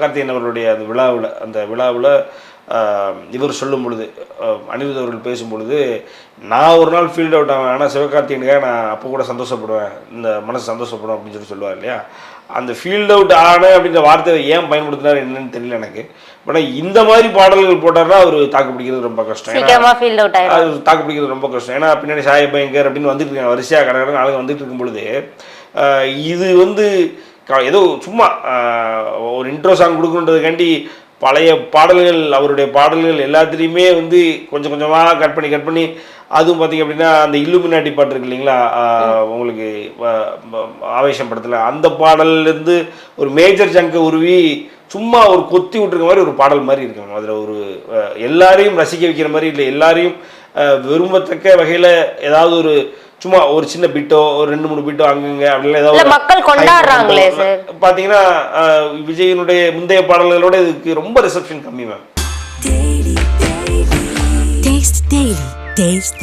கார்த்திகேயன் அவர்களுடைய அந்த விழாவில் அந்த விழாவில் இவர் சொல்லும் பொழுது அனிருத் அவர்கள் பேசும் பொழுது நான் ஒரு நாள் ஃபீல்ட் அவுட் ஆவேன். ஆனால் சிவகார்த்திகேயனுக்காக நான் அப்போ கூட சந்தோஷப்படுவேன். இந்த மனசு சந்தோஷப்படும் அப்படின்னு சொல்லி சொல்லுவார் இல்லையா? அந்த ஃபீல்ட் அவுட் ஆன அப்படின்ற வார்த்தையை ஏன் பயன்படுத்தினார் என்னன்னு தெரியல எனக்கு. ஆனால் இந்த மாதிரி பாடல்கள் போட்டார்னா அவர் தாக்கு பிடிக்கிறது ரொம்ப கஷ்டம். அது தாக்கு பிடிக்கிறது ரொம்ப கஷ்டம். ஏன்னா பின்னாடி சாய பயங்கர் அப்படின்னு வந்துட்டு இருக்காங்க. வரிசையாக கடற்கரை ஆளுங்க வந்துட்டு இருக்கும் பொழுது இது வந்து ஏதோ சும்மா ஒரு இன்ட்ரோ சாங் கொடுக்கணுன்றதுக்காண்டி பழைய பாடல்கள் அவருடைய பாடல்கள் எல்லாத்துலேயுமே வந்து கொஞ்சம் கொஞ்சமாக கட் பண்ணி கட் பண்ணி அதுவும் பார்த்தீங்க அப்படின்னா அந்த இல்லுமினாட்டி பாட்டு இருக்கு இல்லைங்களா? உங்களுக்கு ஆவேசம் படத்தில். அந்த பாடல்லேருந்து ஒரு மேஜர் ஜங்கை உருவி சும்மா ஒரு கொத்தி விட்டுருக்க மாதிரி ஒரு பாடல் மாதிரி இருக்காங்க அதில் ஒரு எல்லாரையும் ரசிக்க வைக்கிற மாதிரி இல்லை எல்லாரையும் விரும்பத்தக்க வகையில் ஏதாவது ஒரு சும்மா ஒரு சின்ன பிட்டோ ஒரு ரெண்டு மூணு பிட்டோ அங்கங்க அப்படிலாம் இல்ல ஏதாவது மக்கள் கொண்டாடுறாங்களே சார். பார்த்தீங்கன்னா விஜயனுடைய முந்தைய பாடல்களோட இதுக்கு ரொம்ப ரிசப்ஷன் கம்மி மேம் Taste